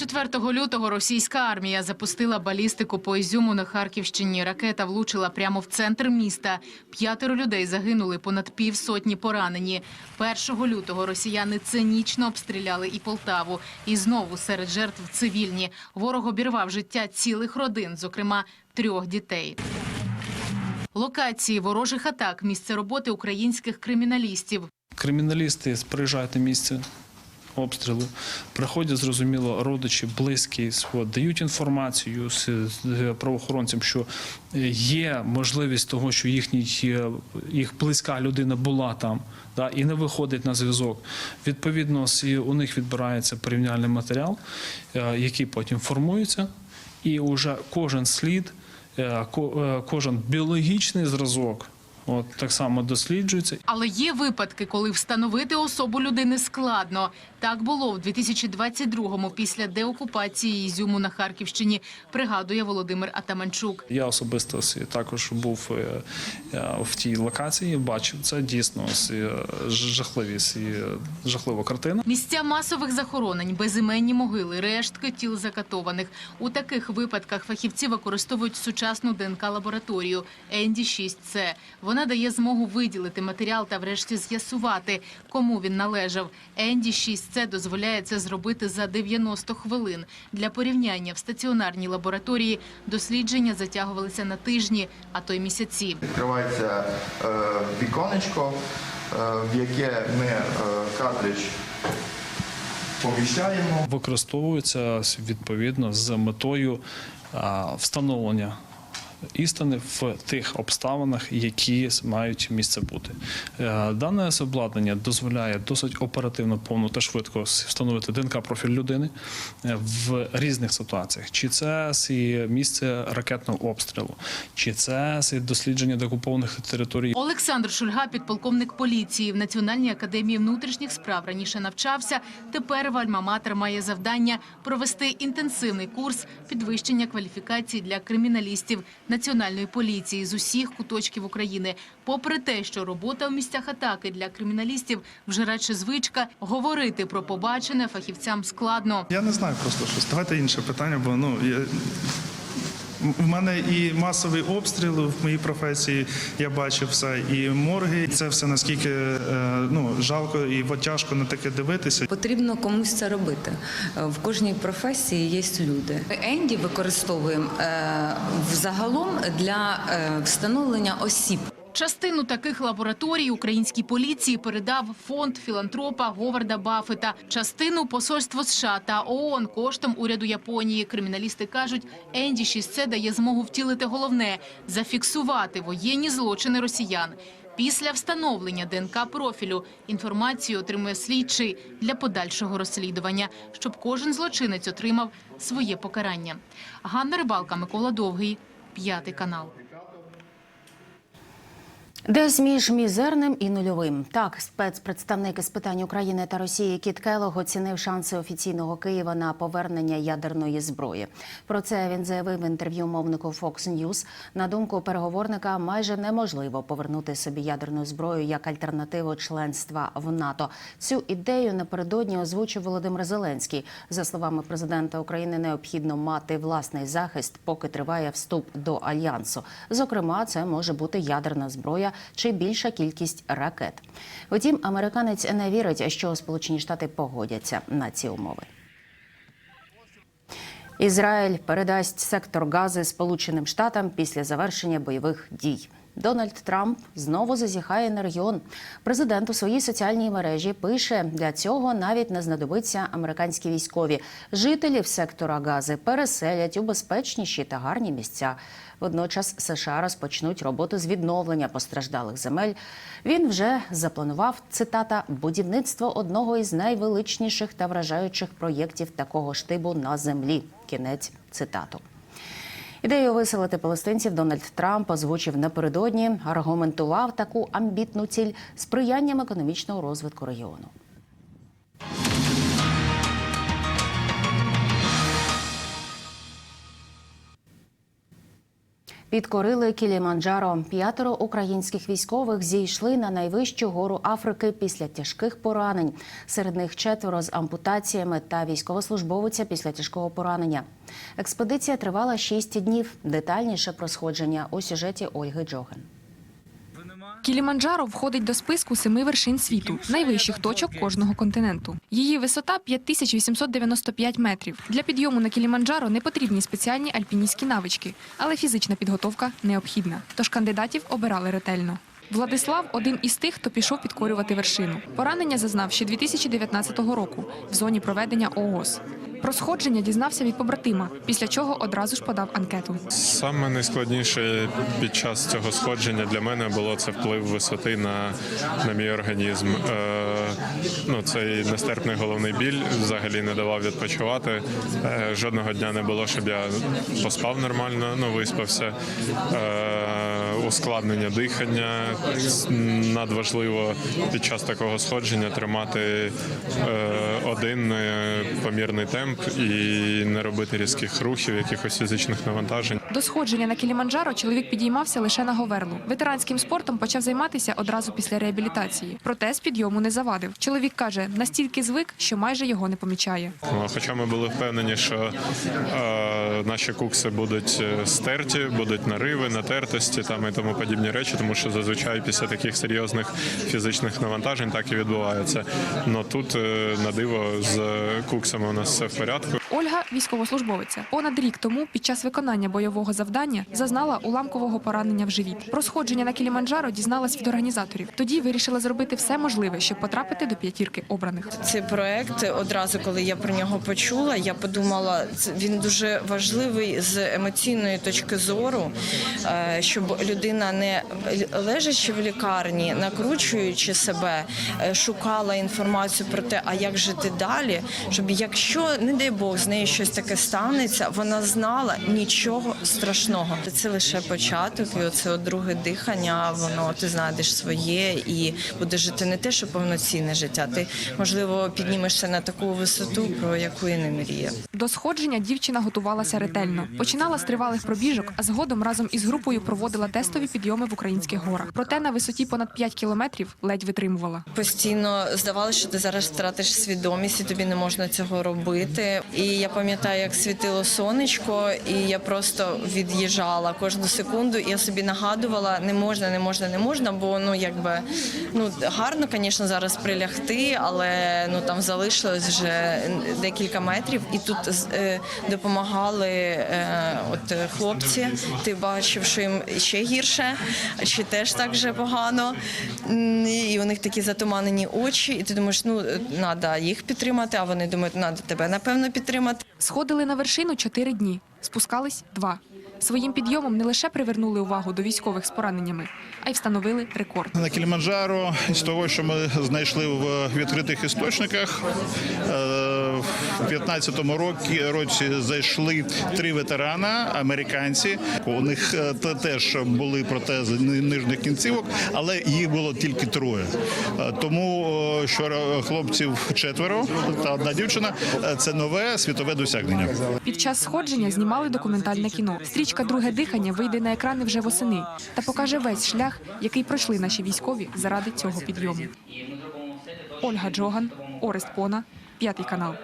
4 лютого російська армія запустила балістику по Ізюму на Харківщині. Ракета влучила прямо в центр міста. П'ятеро людей загинули, понад півсотні поранені. 1 лютого росіяни цинічно обстріляли і Полтаву. І знову серед жертв цивільні. Ворог обірвав життя цілих родин, зокрема трьох дітей. Локації ворожих атак, місце роботи українських криміналістів. Криміналісти на місце обстрілу, приходять, зрозуміло, родичі, близькі, дають інформацію з, правоохоронцям, що є можливість того, що їхній, їх близька людина була там да, і не виходить на зв'язок. Відповідно, у них відбирається порівняльний матеріал, е, який потім формується, і вже кожен слід, е, е, кожен біологічний зразок. От так само досліджується Але є випадки, коли встановити особу людини складно. Так було в 2022-му після деокупації Ізюму на Харківщині, пригадує Володимир Атаманчук. Я особисто також був е, е, в тій локації, бачив це дійсно е, жахливі жахлива картина. Місця масових захоронень, безіменні могили, рештки тіл закатованих. У таких випадках фахівці використовують сучасну ДНК-лабораторію Енді 6 c Вона дає змогу виділити матеріал та врешті з'ясувати, кому він належав. Енді 6 c дозволяє це зробити за 90 хвилин. Для порівняння в стаціонарній лабораторії дослідження затягувалися на тижні, а то й місяці. Відкривається е, віконечко, е, в яке ми е, картридж поміщаємо. Використовується відповідно з метою а, встановлення. Істини в тих обставинах, які мають місце бути. Е, Дане обладнання дозволяє досить оперативно, повно та швидко встановити ДНК профіль людини е, в різних ситуаціях. Чи це місце ракетного обстрілу, чи це дослідження деокупованих територій. Олександр Шульга, підполковник поліції в Національній академії внутрішніх справ раніше навчався. Тепер в Альма-Матер має завдання провести інтенсивний курс підвищення кваліфікації для криміналістів Національної поліції з усіх куточків України. Попри те, що робота в місцях атаки для криміналістів вже радше звичка, говорити про побачене фахівцям складно. Я не знаю просто щось. Давайте інше питання, бо ну я. В мене і масовий обстріл в моїй професії, я бачив все, і морги. Це все наскільки е, ну жалко і тяжко на таке дивитися. Потрібно комусь це робити. Е, В кожній професії є люди. Енді використовуємо е, взагалом для встановлення осіб. Частину таких лабораторій українській поліції передав фонд філантропа Говарда Баффета. Частину посольство США та ООН коштом уряду Японії. Криміналісти кажуть, Енді 6 дає змогу втілити головне зафіксувати воєнні злочини росіян. Після встановлення ДНК профілю інформацію отримує слідчий для подальшого розслідування, щоб кожен злочинець отримав своє покарання. Ганна Рибалка, Микола Довгий, п'ятий канал. Десь між мізерним і нульовим. Так, спецпредставник із питань України та Росії Кіт Келог оцінив шанси офіційного Києва на повернення ядерної зброї. Про це він заявив в інтерв'ю мовнику Fox News. На думку переговорника, майже неможливо повернути собі ядерну зброю як альтернативу членства в НАТО. Цю ідею напередодні озвучив Володимир Зеленський. За словами президента України, необхідно мати власний захист, поки триває вступ до альянсу. Зокрема, це може бути ядерна зброя чи більша кількість ракет. Втім, американець не вірить, що Сполучені Штати погодяться на ці умови. Ізраїль передасть сектор Гази Сполученим Штатам після завершення бойових дій. Дональд Трамп знову зазіхає на регіон. Президент у своїй соціальній мережі пише: для цього навіть не знадобиться американські військові. Жителів сектора Гази переселять у безпечніші та гарні місця. Водночас США розпочнуть роботу з відновлення постраждалих земель. Він вже запланував цитата будівництво одного із найвеличніших та вражаючих проєктів такого штибу на землі. Кінець цитату. Ідею виселити палестинців Дональд Трамп озвучив напередодні, аргументував таку амбітну ціль сприянням економічного розвитку регіону. Підкорили Кіліманджаро. П'ятеро українських військових зійшли на найвищу гору Африки після тяжких поранень. Серед них четверо з ампутаціями та військовослужбовиця після тяжкого поранення. Експедиція тривала шість днів. Детальніше про сходження у сюжеті Ольги Джоген. Кіліманджаро входить до списку семи вершин світу, найвищих точок кожного континенту. Її висота 5895 метрів. Для підйому на Кіліманджаро не потрібні спеціальні альпіністські навички, але фізична підготовка необхідна. Тож кандидатів обирали ретельно. Владислав один із тих, хто пішов підкорювати вершину. Поранення зазнав ще 2019 року в зоні проведення ООС. Про сходження дізнався від побратима, після чого одразу ж подав анкету. Саме найскладніше під час цього сходження для мене було це вплив висоти на, на мій організм. Е, ну, цей нестерпний головний біль взагалі не давав відпочивати. Е, жодного дня не було, щоб я поспав нормально, ну виспався. Е, ускладнення дихання надважливо під час такого сходження тримати е, один е, помірний темп і не робити різких рухів, якихось фізичних навантажень. До сходження на Кіліманджаро чоловік підіймався лише на говерлу. Ветеранським спортом почав займатися одразу після реабілітації. Проте з підйому не завадив. Чоловік каже, настільки звик, що майже його не помічає. Ну, Хоча ми були впевнені, що е, наші кукси будуть е, стерті, будуть нариви, натертості там і тому подібні речі, тому що зазвичай після таких серйозних фізичних навантажень так і відбувається. Но тут е, на диво з куксами у нас все в порядку. Ольга військовослужбовиця. Понад рік тому, під час виконання бойового завдання, зазнала уламкового поранення в живіт. Про сходження на Кіліманджаро дізналась від організаторів. Тоді вирішила зробити все можливе, щоб потрапити до п'ятірки обраних. Цей проект одразу, коли я про нього почула, я подумала, він дуже важливий з емоційної точки зору, е, щоб людина не лежачи в лікарні, накручуючи себе, е, шукала інформацію про те, а як жити далі, щоб якщо, не дай Бог, з нею щось таке станеться, вона знала нічого страшного. Це лише початок, і оце от друге дихання, воно ти знайдеш своє і будеш жити не те, що повноцінне життя. Ти можливо піднімешся на таку висоту, про яку і не мріяв. До сходження дівчина готувалася ретельно. Починала з тривалих пробіжок, а згодом разом із групою проводила тестові підйоми в українських горах. Проте на висоті понад 5 кілометрів ледь витримувала. Постійно здавалося, що ти зараз втратиш свідомість і тобі не можна цього робити. І я пам'ятаю, як світило сонечко, і я просто від'їжджала кожну секунду. І я собі нагадувала, не можна, не можна, не можна, бо ну якби ну гарно, звісно, зараз прилягти, але ну там залишилось вже декілька метрів, і тут е, допомагали е, от хлопці. Ти бачив, що їм ще гірше, чи теж так же погано. І у них такі затуманені очі, і ти думаєш, ну треба їх підтримати, а вони думають, треба тебе напевно підтримати. Сходили на вершину чотири дні, спускались два. Своїм підйомом не лише привернули увагу до військових з пораненнями, а й встановили рекорд. На Кіліманджаро з того, що ми знайшли в відкритих істочниках, е, в 15-му році, році зайшли три ветерана, американці. У них е, теж були протези нижніх кінцівок, але їх було тільки троє. Е, Тому що хлопців четверо та одна дівчина це нове світове досягнення. Під час сходження знімали документальне кіно. Стрічка Друге дихання вийде на екрани вже восени та покаже весь шлях, який пройшли наші військові заради цього підйому. Ольга Джоган, Орест Пона, п'ятий канал.